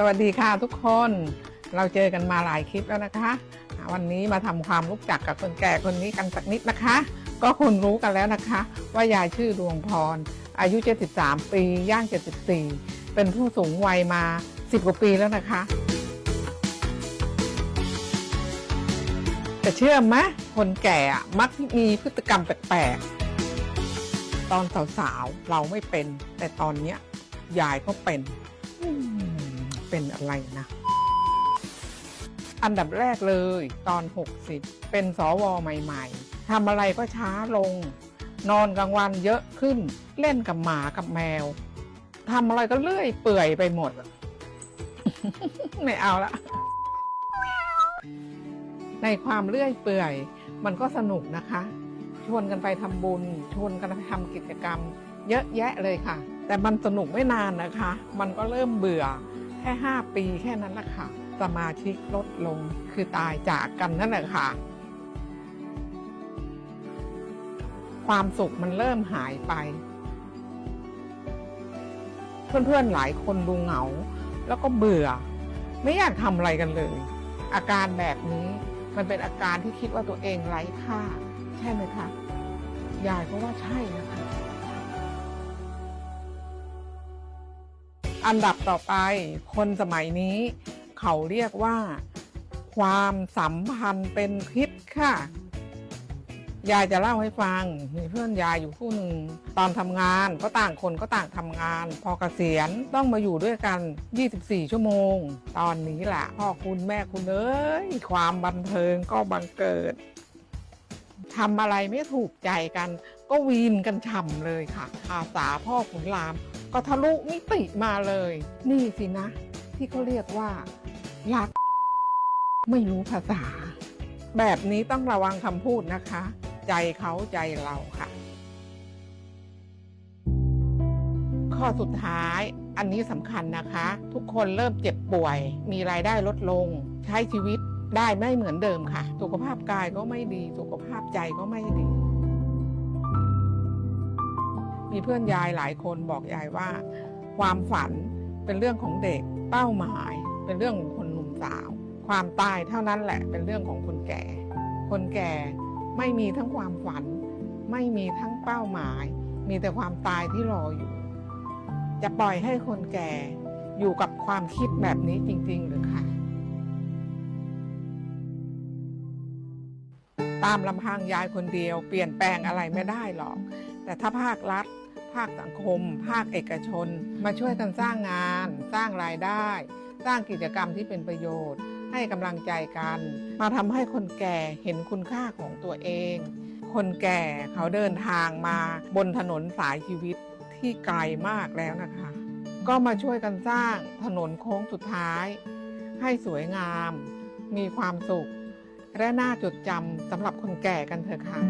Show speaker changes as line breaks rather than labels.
สวัสดีค่ะทุกคน เราเจอกันมาหลายคลิปแล้วนะคะ วันนี้มาทำความรู้จักกับคนแก่คนนี้กันสักนิดนะคะ ก็คนรู้กันแล้วนะคะ ว่ายายชื่อดวงพร อายุ 73 ปีย่าง 74 เป็นผู้สูงวัยมา 10 กว่าปีแล้วนะคะ แต่เชื่อไหมคนแก่มักมีพฤติกรรมแปลกๆ ตอนสาวๆ เราไม่เป็น แต่ตอนเนี้ยยายก็เป็น เป็นอะไรนะ อันดับแรกเลยตอน 60 เป็นสวใหม่ๆทำอะไรก็ช้าลง นอนกลางวันเยอะขึ้น เล่นกับหมากับแมวทำอะไรก็เลื่อยเปื่อยไปหมด ไม่เอาละ ในความเลื่อยเปื่อยมันก็สนุกนะคะ ชวนกันไปทำบุญ ชวนกันไปทำกิจกรรม เยอะแยะเลยค่ะ แต่มันสนุกไม่นานนะคะ มันก็เริ่มเบื่อ แค่5ปีแค่นั้นแหละค่ะ สมาชิกลดลงคือตายจากกันนั่นแหละค่ะ ความสุขมันเริ่มหายไป เพื่อนๆหลายคนดูเหงา แล้วก็เบื่อ ไม่อยากทำอะไรกันเลย อาการแบบนี้มันเป็นอาการที่คิดว่าตัวเองไร้ค่า ใช่ไหมคะยายก็ว่าใช่นะคะ อันดับต่อไป คนสมัยนี้ เขาเรียกว่า ความสัมพันธ์เป็นพิษค่ะ ยายจะเล่าให้ฟัง มีเพื่อนยายอยู่คู่หนึ่ง ตอนทำงานก็ต่างคนก็ต่างทำงาน พอเกษียณต้องมาอยู่ด้วยกัน 24 ชั่วโมง ตอนนี้แหละพ่อคุณแม่คุณเอ้ยความบันเทิงก็บังเกิดทำอะไรไม่ถูกใจกัน ก็วีนกันฉ่ำเลยค่ะอาสาพ่อขุนราม ก็ทะลุมิติมาเลย นี่สินะ ที่เขาเรียกว่ารัก ไม่รู้ภาษา แบบนี้ต้องระวังคำพูดนะคะ ใจเขาใจเราค่ะ ข้อสุดท้ายอันนี้สำคัญนะคะ ทุกคนเริ่มเจ็บป่วย มีรายได้ลดลง ใช้ชีวิตได้ไม่เหมือนเดิมค่ะ สุขภาพกายก็ไม่ดี สุขภาพใจก็ไม่ดี มีเพื่อนยายหลายคนบอกยายว่า ความฝันเป็นเรื่องของเด็กเป้าหมาย เป็นเรื่องของคนหนุ่มสาว ความตายเท่านั้นแหละเป็นเรื่องของคนแก่ คนแก่ไม่มีทั้งความฝัน ไม่มีทั้งเป้าหมาย มีแต่ความตายที่รออยู่ จะปล่อยให้คนแก่อยู่กับความคิดแบบนี้จริง ๆ หรือคะตามลำพังยายคนเดียว เปลี่ยนแปลงอะไรไม่ได้หรอก แต่ถ้าภาครัฐ ภาคสังคม ภาคเอกชน มาช่วยกันสร้างงาน สร้างรายได้ สร้างกิจกรรมที่เป็นประโยชน์ ให้กำลังใจกัน มาทำให้คนแก่เห็นคุณค่าของตัวเอง คนแก่เขาเดินทางมาบนถนนสายชีวิตที่ไกลมากแล้วนะคะ ก็มาช่วยกันสร้างถนนโค้งสุดท้าย ให้สวยงาม มีความสุข และน่าจดจำสำหรับคนแก่กันเถอะค่ะ